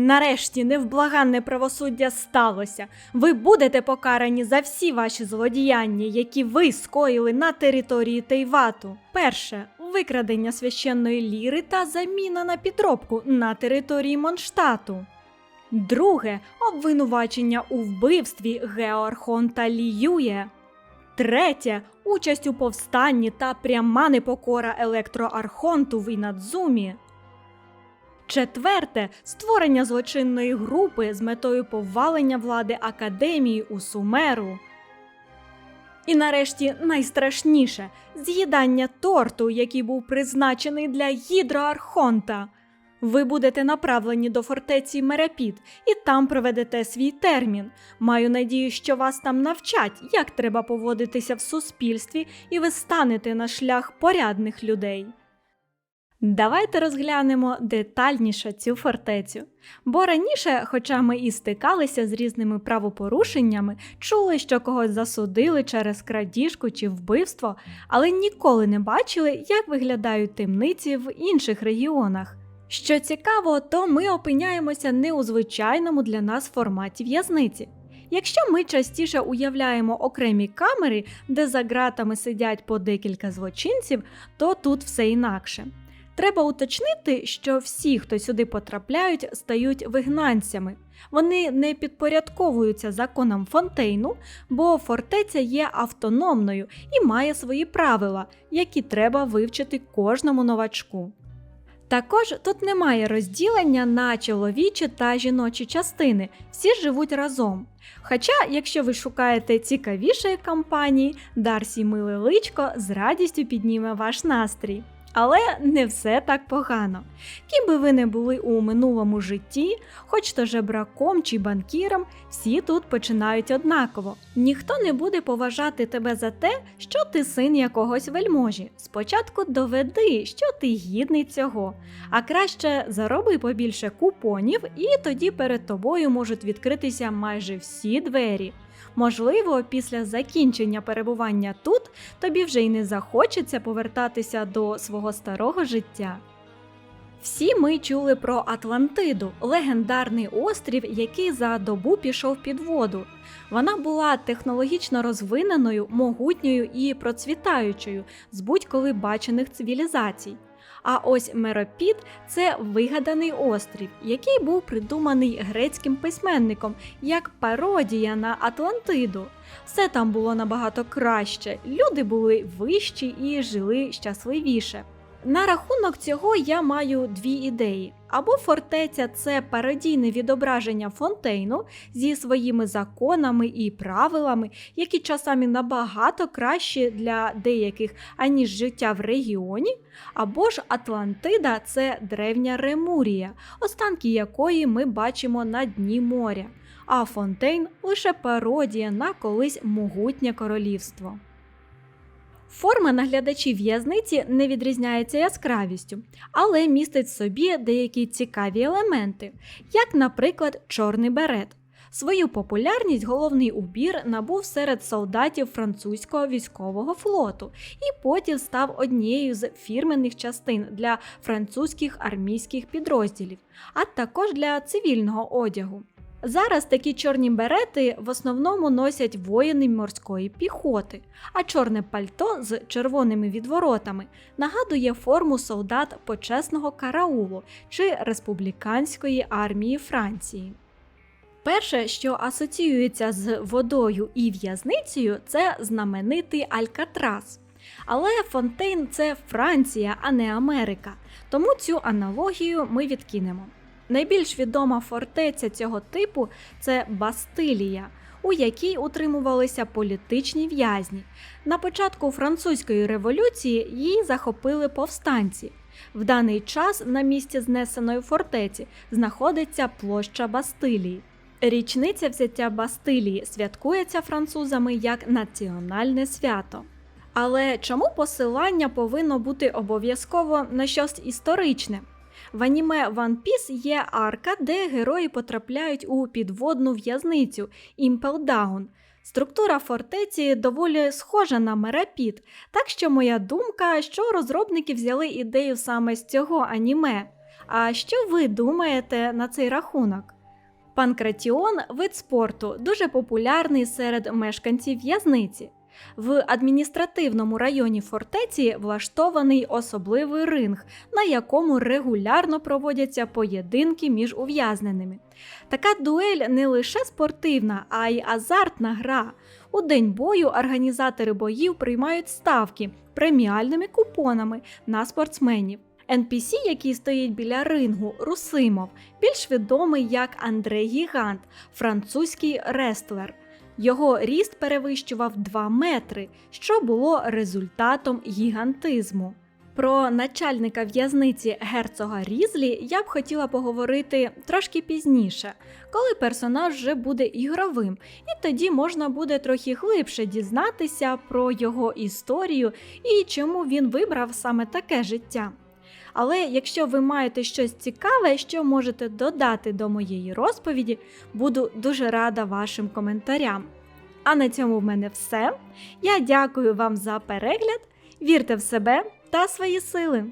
Нарешті невблаганне правосуддя сталося. Ви будете покарані за всі ваші злодіяння, які ви скоїли на території Тейвату. Перше викрадення священної ліри та заміна на підробку на території Монштату. Друге обвинувачення у вбивстві Геоархонта Ліює. Третє участь у повстанні та пряма непокора електроархонту в Інадзумі. Четверте створення злочинної групи з метою повалення влади академії у Сумеру. І нарешті найстрашніше з'їдання торту, який був призначений для гідроархонта. Ви будете направлені до фортеці Мерепіт і там проведете свій термін. Маю надію, що вас там навчать, як треба поводитися в суспільстві, і ви станете на шлях порядних людей. Давайте розглянемо детальніше цю фортецю. Бо раніше, хоча ми і стикалися з різними правопорушеннями, чули, що когось засудили через крадіжку чи вбивство, але ніколи не бачили, як виглядають темниці в інших регіонах. Що цікаво, то ми опиняємося не у звичайному для нас форматі в'язниці. Якщо ми частіше уявляємо окремі камери, де за ґратами сидять по декілька злочинців, то тут все інакше. Треба уточнити, що всі, хто сюди потрапляють, стають вигнанцями. Вони не підпорядковуються законам Фонтейну, бо фортеця є автономною і має свої правила, які треба вивчити кожному новачку. Також тут немає розділення на чоловічі та жіночі частини, всі живуть разом. Хоча, якщо ви шукаєте цікавішої кампанії, Дарсі Миле Личко з радістю підніме ваш настрій. Але не все так погано. Ким би ви не були у минулому житті, хоч то жебраком чи банкіром, всі тут починають однаково. Ніхто не буде поважати тебе за те, що ти син якогось вельможі. Спочатку доведи, що ти гідний цього, а краще зароби побільше купонів, і тоді перед тобою можуть відкритися майже всі двері. Можливо, після закінчення перебування тут тобі вже й не захочеться повертатися до свого старого життя. Всі ми чули про Атлантиду, легендарний острів, який за добу пішов під воду. Вона була технологічно розвиненою, могутньою і процвітаючою з будь-коли бачених цивілізацій. А ось Меропіт це вигаданий острів, який був придуманий грецьким письменником як пародія на Атлантиду. Все там було набагато краще, люди були вищі і жили щасливіше. На рахунок цього я маю дві ідеї: або фортеця це пародійне відображення фонтейну зі своїми законами і правилами, які часами набагато кращі для деяких аніж життя в регіоні, або ж Атлантида це древня Ремурія, останки якої ми бачимо на дні моря. А Фонтейн лише пародія на колись могутнє королівство. Форма наглядачів в'язниці не відрізняється яскравістю, але містить в собі деякі цікаві елементи, як, наприклад, чорний берет. Свою популярність головний убір набув серед солдатів французького військового флоту і потім став однією з фірменних частин для французьких армійських підрозділів, а також для цивільного одягу. Зараз такі чорні берети в основному носять воїни морської піхоти, а чорне пальто з червоними відворотами нагадує форму солдат почесного караулу чи республіканської армії Франції. Перше, що асоціюється з водою і в'язницею, це знаменитий Алькатрас. Але Фонтейн це Франція, а не Америка, тому цю аналогію ми відкинемо. Найбільш відома фортеця цього типу це Бастилія, у якій утримувалися політичні в'язні. На початку французької революції її захопили повстанці. В даний час на місці знесеної фортеці знаходиться площа Бастилії. Річниця взяття Бастилії святкується французами як національне свято. Але чому посилання повинно бути обов'язково на щось історичне? В аніме One Piece є арка, де герої потрапляють у підводну в'язницю Impel Down. Структура фортеці доволі схожа на Мерапіт, так що моя думка, що розробники взяли ідею саме з цього аніме. А що ви думаєте на цей рахунок? Панкратіон вид спорту дуже популярний серед мешканців в'язниці. В адміністративному районі фортеці влаштований особливий ринг, на якому регулярно проводяться поєдинки між ув'язненими. Така дуель не лише спортивна, а й азартна гра. У день бою організатори боїв приймають ставки преміальними купонами на спортсменів. NPC, який стоїть біля рингу, Русимов, більш відомий як Андрей Гігант, французький рестлер. Його ріст перевищував 2 метри, що було результатом гігантизму. Про начальника в'язниці герцога Різлі я б хотіла поговорити трошки пізніше, коли персонаж вже буде ігровим, і тоді можна буде трохи глибше дізнатися про його історію і чому він вибрав саме таке життя. Але якщо ви маєте щось цікаве, що можете додати до моєї розповіді, буду дуже рада вашим коментарям. А на цьому в мене все. Я дякую вам за перегляд. Вірте в себе та свої сили!